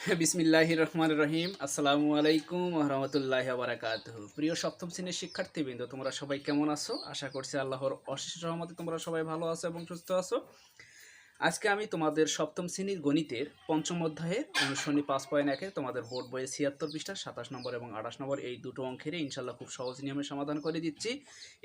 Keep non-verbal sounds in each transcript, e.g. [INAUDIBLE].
[LAUGHS] বিসমিল্লাহ রহমান রহিম। আসসালামু আলাইকুম রহমতুল্লাহ বারাকাত প্রিয় সপ্তম শ্রেণির শিক্ষার্থীবৃন্দ, তোমরা সবাই কেমন আছো? আশা করছি আল্লাহর অশেষ রহমতে তোমরা সবাই ভালো আছো এবং সুস্থ আছো। আজকে আমি তোমাদের সপ্তম শ্রেণির গণিতের পঞ্চম অধ্যায়ের অনুসরণী পাঁচ পয়েন্ট একে তোমাদের বোর্ড বইয়ে ছিয়াত্তর পৃষ্ঠা, সাতাশ নম্বর এবং আঠাশ নম্বর এই দুটো অঙ্কের ইনশাল্লাহ খুব সহজ নিয়মে সমাধান করে দিচ্ছি।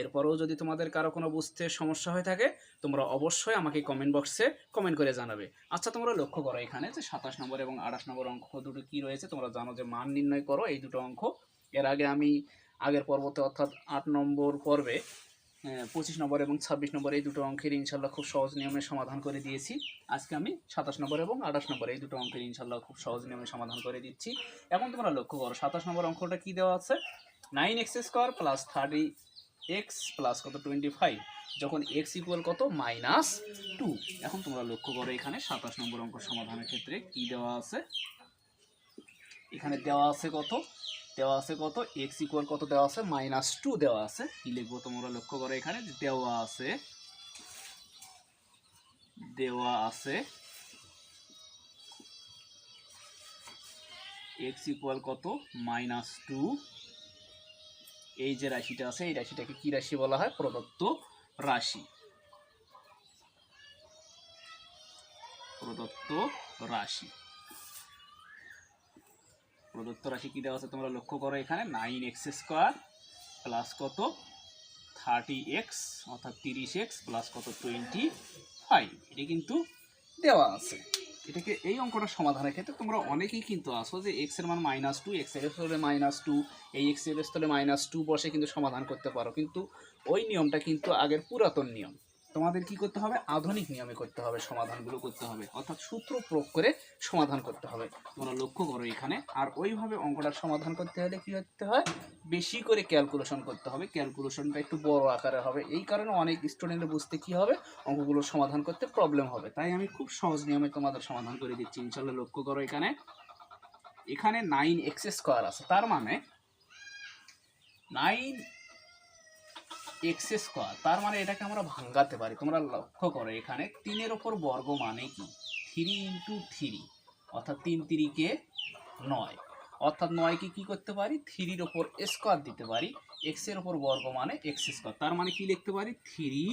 এরপরেও যদি তোমাদের কারও কোনো বুঝতে সমস্যা হয়ে থাকে, তোমরা অবশ্যই আমাকে কমেন্ট বক্সে কমেন্ট করে জানাবে। আচ্ছা তোমরা লক্ষ্য করো এখানে যে সাতাশ নম্বর এবং আঠাশ নম্বর অঙ্ক দুটো কী রয়েছে, তোমরা জানো যে মান নির্ণয় করো এই দুটো অঙ্ক। এর আগে আমি আগের পর্বতে অর্থাৎ আট নম্বর পর্বে পঁচিশ নম্বর এবং ছাব্বিশ নম্বর এই দুটো অঙ্কের ইনশাল্লাহ খুব সহজ নিয়মে সমাধান করে দিয়েছি। আজকে আমি সাতাশ নম্বর এবং আঠাশ নম্বর এই দুটো অঙ্কের ইনশাল্লাহ খুব সহজ নিয়মে সমাধান করে দিচ্ছি। এখন তোমরা লক্ষ্য করো, সাতাশ নম্বর অঙ্কটা কী দেওয়া আছে? Nine X square plus thirty X plus কত? Twenty five. যখন এক্স ইকুয়াল কত? Minus two. এখন তোমরা লক্ষ্য করো এখানে সাতাশ নম্বর অঙ্ক সমাধানের ক্ষেত্রে কি দেওয়া আছে? এখানে দেওয়া আছে কত? দেওয়া আছে কত? এক্স ইকুয়াল কত দেওয়া আছে? মাইনাস টু দেওয়া আছে। কি লিখব তোমরা লক্ষ্য করো এখানে? দেওয়া আছে দেওয়া আছে এক্স ইকুয়াল কত? মাইনাস টু এই যে রাশিটা আছে, এই রাশিটাকে কি রাশি বলা হয়? প্রদত্ত রাশি। প্রদত্ত রাশি। প্রদত্ত রাশি কি দেওয়া আছে তোমরা লক্ষ্য করো এখানে? নাইন এক্স স্কোয়ার প্লাস কত? থার্টি এক্স অর্থাৎ তিরিশ এক্স প্লাস কত? Twenty five. এটা কিন্তু দেওয়া আছে। এটাকে এই অঙ্কটা সমাধানের ক্ষেত্রে তোমরা অনেকেই কিন্তু আসো যে এক্সের মান মাইনাস টু, এক্সের স্থলে মাইনাস টু, এই এক্সের স্থলে মাইনাস টু বসে কিন্তু সমাধান করতে পারো। কিন্তু ওই নিয়মটা কিন্তু আগের পুরাতন নিয়ম। তোমাদের কি করতে হবে? আধুনিক নিয়মে করতে হবে, সমাধানগুলো করতে হবে। অর্থাৎ সূত্র প্রয়োগ করে সমাধান করতে হবে। তোমরা লক্ষ্য করো এখানে। আর ওইভাবে অঙ্কটার সমাধান করতে হলে কি করতে হয়? বেশি করে ক্যালকুলেশন করতে হবে। ক্যালকুলেশনটা একটু বড় আকারে হবে। এই কারণে অনেক স্টুডেন্টের বুঝতে কি হবে? অঙ্কগুলো সমাধান করতে প্রবলেম হবে। তাই আমি খুব সহজ নিয়মে তোমাদের সমাধান করে দিচ্ছি। ইনশাল্লাহ লক্ষ্য করো এখানে। এখানে নাইন এক্স স্কোয়ার আছে। তার মানে নাইন এক্স স্কোয়ার, তার মানে এটাকে আমরা ভাঙ্গাতে পারি। তোমরা লক্ষ্য করো, এখানে তিনের ওপর বর্গ মানে কি? থ্রি ইন্টু থ্রি, অর্থাৎ তিন তিরিকে নয়। অর্থাৎ নয়কে কি করতে পারি? থ্রির ওপর স্কোয়ার দিতে পারি, এক্সের ওপর বর্গ মানে এক্স স্কোয়ার। তার মানে কি লিখতে পারি? থ্রি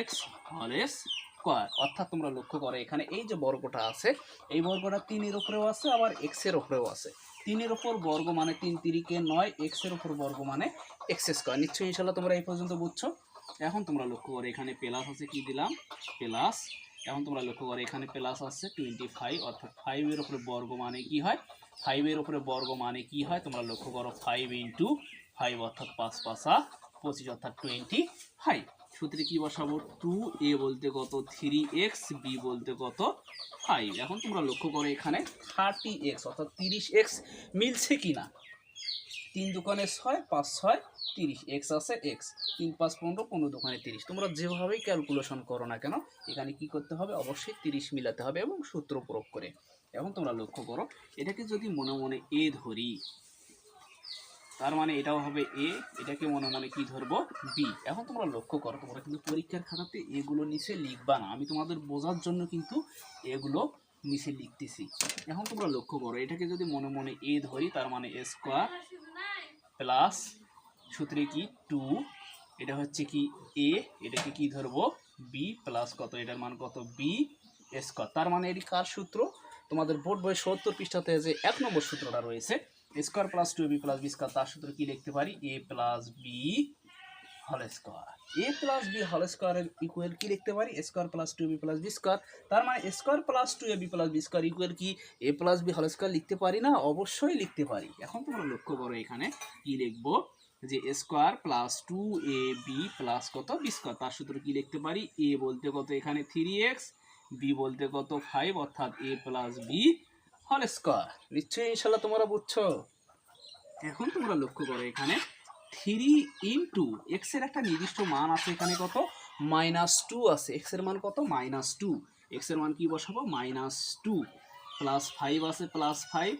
এক্স হল স্কোয়ার। অর্থাৎ তোমরা লক্ষ্য করো, এখানে এই যে বর্গটা আছে, এই বর্গটা তিনের ওপরেও আছে, আবার এক্সের ওপরেও আছে। তিনের ওপর বর্গ মানে তিন তিরিকে নয় এক্সের ওপর বর্গ মানে এক্স স্কোয়ার নিশ্চয়ই ইনশাল্লাহ তোমরা এই পর্যন্ত বুঝছ। এখন তোমরা লক্ষ্য করো, এখানে প্লাস আছে কি দিলাম? প্লাস এখন তোমরা লক্ষ্য করো, এখানে প্লাস আছে টোয়েন্টি ফাইভ অর্থাৎ ফাইভের উপরে বর্গ মানে কি হয়? ফাইভের উপরে বর্গ মানে কি হয়? তোমরা লক্ষ্য করো ফাইভ ইন্টু ফাইভ অর্থাৎ পাঁচ পাঁচা, পঁচিশ অর্থাৎ টোয়েন্টি ফাইভ সূত্রে কি বসাবো? টু এ বলতে কত? থ্রি এক্স বি বলতে কত? ফাইভ এখন তোমরা লক্ষ্য করো এখানে থার্টি এক্স অর্থাৎ তিরিশ এক্স মিলছে কি না তিন দোকানে ছয়, পাঁচ ছয়, তিরিশ এক্স আছে এক্স তিন, পাঁচ, পনেরো পনেরো দোকানে তিরিশ। তোমরা যেভাবেই ক্যালকুলেশন করো না কেন, এখানে কি করতে হবে? অবশ্যই তিরিশ মিলাতে হবে এবং সূত্র প্রয়োগ করে। এখন তোমরা লক্ষ্য করো, এটাকে যদি মনে মনে এ ধরি তার মানে এটাও হবে এ এটাকে মনে মনে কি ধরবো? বি এখন তোমরা লক্ষ্য করো, তোমরা কিন্তু পরীক্ষার খাতাতে এগুলো নিচে লিখবা না। আমি তোমাদের বোঝার জন্য কিন্তু এগুলো নিচে লিখতেছি। এখন তোমরা লক্ষ্য করো, এটাকে যদি মনে মনে এ ধরি, তার মানে এ স্কোয়ার প্লাস সূত্রে কি? টু এটা হচ্ছে কি এ এটাকে কি ধরবো? বি প্লাস কত? এটার মান কত? বি স্কোয়ার তার মানে এটি কার সূত্র? তোমাদের বোর্ড বই সত্তর পৃষ্ঠাতে যে এক নম্বর সূত্রটা রয়েছে square plus two B plus B square, তার সূত্র কি লিখতে পারি? এ প্লাস বি হল স্কোয়ার। এ প্লাস বি হল স্কোয়ারের ইকুয়াল কি লিখতে পারি? Square plus two B plus B square. তার মানে square plus two A B plus B square equal কি? এ প্লাস বি হল স্কোয়ার লিখতে পারি না? অবশ্যই লিখতে পারি। এখন তোমরা লক্ষ্য করো এখানে কি লিখব? যে square plus two A B plus কত? B square. তার সূত্র কি লিখতে পারি? এ বলতে কত এখানে থ্রি এক্স বি বলতে কত ফাইভ অর্থাৎ এ প্লাস বি হল স্কোয়ার। নিশ্চয়ই ইনশাল্লাহ তোমরা বুঝছ। এখন তোমরা লক্ষ্য করো এখানে থ্রি ইন্টু এক্সের একটা নির্দিষ্ট মান আছে এখানে কত? মাইনাস টু আছে। এক্সের মান কত? Minus two. এক্সের মান কি বসাবো? Minus two. প্লাস ফাইভ আছে, প্লাস ফাইভ।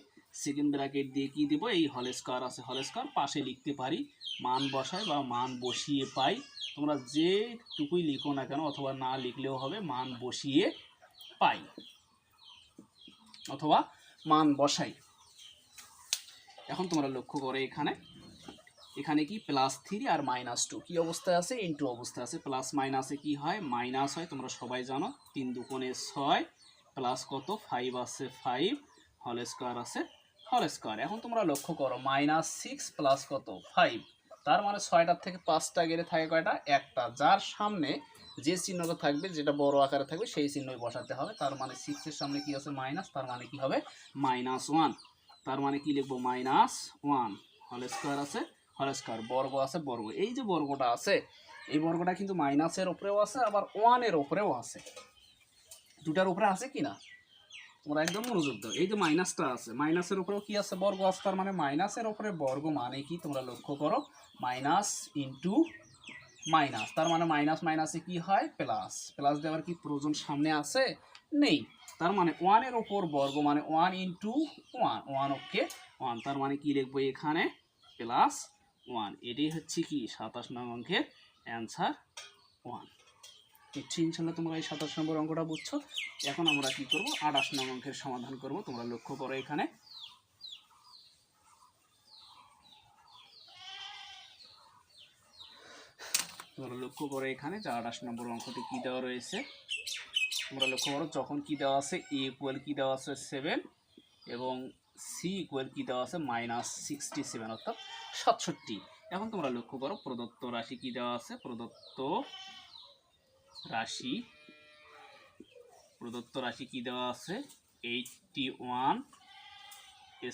সেকেন্ড ব্র্যাকেট দিয়ে কি দিব? এই হল স্কোয়ার আছে, হল স্কোয়ার। পাশে লিখতে পারি। মান বসাই বা মান বসিয়ে পাই। তোমরা যেটুকুই লিখো না কেন, অথবা না লিখলেও হবে, মান বসিয়ে পাই। অথবা মান বসাই। এখন তোমরা লক্ষ্য করে এখানে। এখানে কি? প্লাস থ্রি আর মাইনাস টু কী অবস্থায় আছে? ইনটু অবস্থায় আছে। প্লাস মাইনাসে কি হয়? মাইনাস হয়, তোমরা সবাই জানো। তিন দুকোণে ছয় প্লাস কত? ফাইভ আছে ফাইভ হল স্কোয়ার আছে হল স্কোয়ার এখন তোমরা লক্ষ্য করো মাইনাস সিক্স প্লাস কত? ফাইভ তার মানে ছয়টার থেকে পাঁচটা গেলে থাকে কয়টা? একটা। যার সামনে যে চিহ্নটা থাকবে, যেটা বড় আকারে থাকবে, সেই চিহ্নই বসাতে হবে। তার মানে সিক্সের সামনে কি আছে? মাইনাস তার মানে কি হবে? মাইনাস ওয়ান তার মানে কি লিখব? মাইনাস ওয়ান হল স্কোয়ার আছে হল স্কোয়ার বর্গ আছে, বর্গ। এই যে বর্গটা আছে, এই বর্গটা কিন্তু মাইনাসের ওপরেও আছে, আবার ওয়ানের ওপরেও আছে। দুটার উপরে আছে কি না? তোমরা একদম মনোযোগ দাও। এই যে মাইনাসটা আছে, মাইনাসের উপরেও কি আছে বর্গ আছে তার মানে মাইনাসের উপরে বর্গ মানে কি? তোমরা লক্ষ্য করো, মাইনাস ইন্টু মাইনাস। তার মানে মাইনাস মাইনাসে কি হয়? প্লাস। প্লাস দেওয়ার কি প্রয়োজন সামনে আছে? নেই। তার মানে ওয়ানের ওপর বর্গ মানে one into one one okay one তার মানে কি লিখব এখানে? প্লাস ওয়ান এটাই হচ্ছে কি? সাতাশ নং অঙ্কের অ্যান্সার ওয়ান নিশ্চয়ই ইনশাল্লাহ তোমরা এই সাতাশ নম্বর অঙ্কটা বুঝছ। এখন আমরা কি করব? আঠাশ নম্বর অঙ্কের সমাধান করব। তোমরা লক্ষ্য করো এখানে। তোমরা লক্ষ্য করো এখানে যে আঠাশ নম্বর অঙ্কটি কি দেওয়া রয়েছে। তোমরা লক্ষ্য করো, যখন কি দেওয়া আছে, এ ইকুয়াল কি দেওয়া আছে সেভেন এবং সি ইকুয়াল কি দেওয়া আছে মাইনাস সিক্সটি সেভেন অর্থাৎ সাতষট্টি। এখন তোমরা লক্ষ্য করো, প্রদত্ত রাশি কি দেওয়া আছে? প্রদত্ত রাশি। প্রদত্ত রাশি কি দেওয়া আছে? এইটটি ওয়ান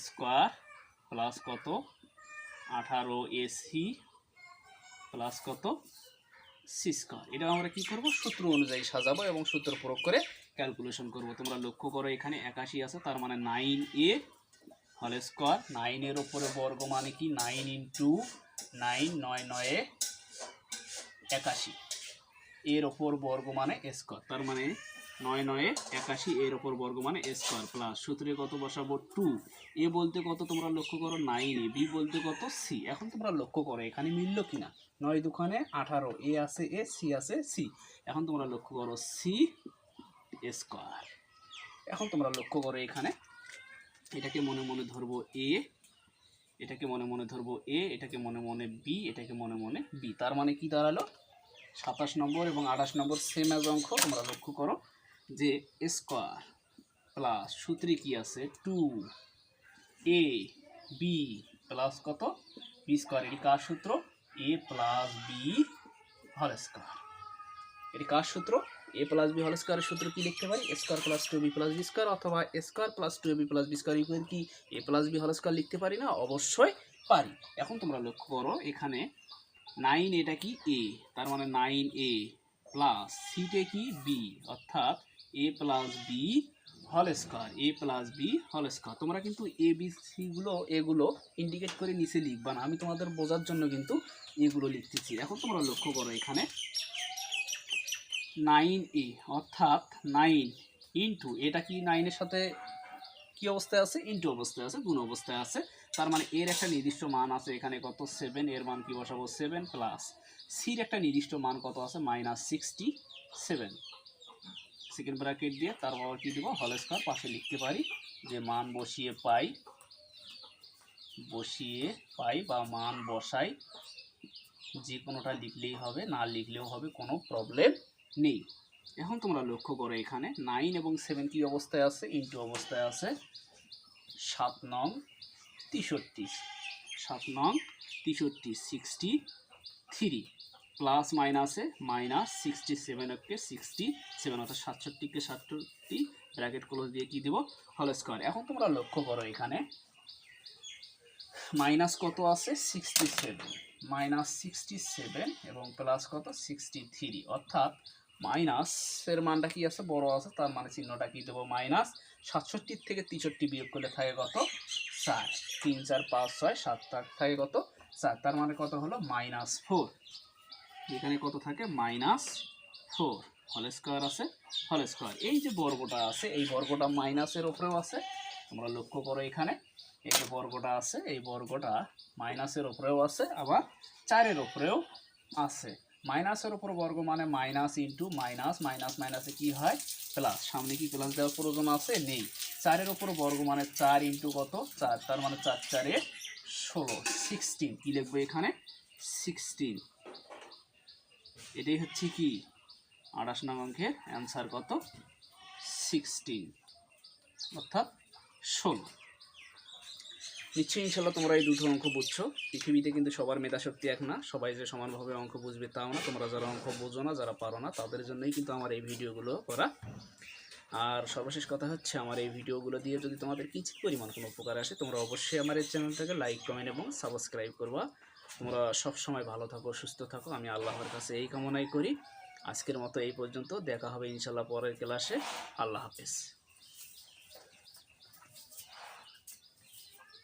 স্কোয়ার প্লাস কত? আঠারো এসি প্লাস কত? C square. এটা আমরা কি করব? সূত্র অনুযায়ী সাজাবো এবং সূত্র প্রয়োগ করে ক্যালকুলেশন করব। তোমরা লক্ষ্য করো, এখানে একাশি আছে, তার মানে নাইন এ হল স্কোয়ার নাইনের ওপরে বর্গ মানে কি? নাইন ইন্টু নাইন নয়, নয়ে একাশি। এর ওপর বর্গ মানে স্কোয়ার। তার মানে নয় নয়ে একাশি এর ওপর বর্গ মানে স্কোয়ার প্লাস সূত্রে কত বসাবো? টু এ বলতে কত তোমরা লক্ষ্য করো? নাইন এ। বি বলতে কত? সি এখন তোমরা লক্ষ্য করো, এখানে মিলল কিনা? নয় দুখানে আঠারো। এ আছে এ সি আছে সি এখন তোমরা লক্ষ্য করো সি স্কোয়ার। এখন তোমরা লক্ষ্য করো এখানে। এটাকে মনে মনে ধরবো এ এটাকে মনে মনে ধরবো এ এটাকে মনে মনে বি এটাকে মনে মনে বি তার মানে কি দাঁড়াল? সাতাশ নম্বর এবং আঠাশ নম্বর সেম এজ অঙ্ক, তোমরা লক্ষ্য করো যে স্কোয়ার প্লাস সূত্রে কি আছে? টু এ বি প্লাস কত? বি স্কোয়ার এটি কার সূত্র? এ প্লাস বি হল স্কোয়ার এটি কার সূত্র? এ প্লাস বি হল স্কোয়ারের সূত্র কি লিখতে পারি? Square plus two B plus B square অথবা square plus two B plus B square equal কি? এ প্লাস বি হল স্কোয়ার লিখতে পারি না? অবশ্যই পারি। এখন তোমরা লক্ষ্য করো, এখানে নাইন এটা কি এ তার মানে নাইন এ প্লাস সিটে কি বি অর্থাৎ এ প্লাস বি হল স্কোয়ার এ প্লাস বি হল স্কোয়ার তোমরা কিন্তু এ বি সিগুলো এগুলো ইন্ডিকেট করে নিচে লিখবা না। আমি তোমাদের বোঝার জন্য কিন্তু এগুলো লিখতেছি। এখন তোমরা লক্ষ্য করো এখানে। নাইন এ অর্থাৎ নাইন ইন্টু এটা কি নাইনের সাথে কি অবস্থায় আছে? ইন্টু অবস্থায় আছে, গুণ অবস্থায় আছে। তার মানে এর একটা নির্দিষ্ট মান আছে, এখানে কত? সেভেন এর মান কি বসাবো? সেভেন প্লাস সির একটা নির্দিষ্ট মান কত আছে? Minus sixty seven second bracket দিয়ে তারপর কি দিব? হল স্কোয়ার পাশে লিখতে পারি যে মান বসিয়ে পাই বসিয়ে পাই বা মান বসাই যে কোনোটা লিখলেই হবে, না লিখলেও হবে, কোনো প্রবলেম নেই। এখন তোমরা লক্ষ্য করো এখানে নাইন এবং সেভেন কি অবস্থায় আছে? ইন্টু অবস্থায় আছে, সাত নং তেষট্টি। সাত নং, তেষট্টি সিক্সটি থ্রি প্লাস মাইনাসে minus sixty seven okay sixty seven অর্থাৎ সাতষট্টিকে সাতষট্টি ব্র্যাকেট ক্লোজ দিয়ে কি দেবো? হল স্কোয়ার এখন তোমরা লক্ষ্য করো এখানে। মাইনাস কত আছে? Sixty seven minus sixty seven এবং প্লাস কত? সিক্সটি থ্রি অর্থাৎ মাইনাসের মানটা কি আছে? বড় আছে। তার মানে চিহ্নটা কি দেবো? মাইনাস সাতষট্টির থেকে তেষট্টি বিয়োগ করলে থাকে কত? চার, তিন, চার, পাঁচ, ছয়, সাত, আট থাকে কত? চার, তার মানে কত হলো? মাইনাস ফোর এখানে কত থাকে? মাইনাস ফোর হল স্কোয়ার আছে হল স্কোয়ার এই যে বর্গটা আছে, এই বর্গটা মাইনাসের ওপরেও আছে। তোমরা লক্ষ্য করো এখানে, এই যে বর্গটা আছে, এই বর্গটা মাইনাসের ওপরেও আছে, আবার চারের ওপরেও আছে। মাইনাসের ওপর বর্গ মানে মাইনাস ইন্টু মাইনাস মাইনাস মাইনাসে কি হয়? প্লাস সামনে কি প্লাস দেওয়ার প্রয়োজন আছে? নেই। চারের ওপর বর্গ মানে চার ইন্টু কত? চার, তার মানে চার চারে ষোলো সিক্সটিন কী লিখব এখানে? সিক্সটিন এটাই হচ্ছে কি? আঠাশ নং অঙ্কের অ্যান্সার কত? সিক্সটিন অর্থাৎ ষোলো। নিশ্চয়ই ইনশাল্লাহ তোমরা এই দুটো অঙ্ক বুঝছ। পৃথিবীতে কিন্তু সবার মেধাশক্তি এক না, সবাই যে সমানভাবে অঙ্ক বুঝবে তাও না। তোমরা যারা অঙ্ক বোঝো না, যারা পারো না, তাদের জন্যই কিন্তু আমার এই ভিডিওগুলো করা আর সর্বশেষ কথা হচ্ছে, আমার এই ভিডিওগুলো দিয়ে যদি তোমাদের কিছু পরিমাণ কোনো উপকার আসে, তোমরা অবশ্যই আমার এই চ্যানেলটাকে লাইক কমেন্ট এবং সাবস্ক্রাইব করবা। তোমরা সব সময় ভালো থাকো, সুস্থ থাকো। আমি আল্লাহর কাছে এই কামনাই করি। আজকের মতো এই পর্যন্ত। দেখা হবে ইনশাল্লাহ পরের ক্লাসে। আল্লাহ হাফেজ।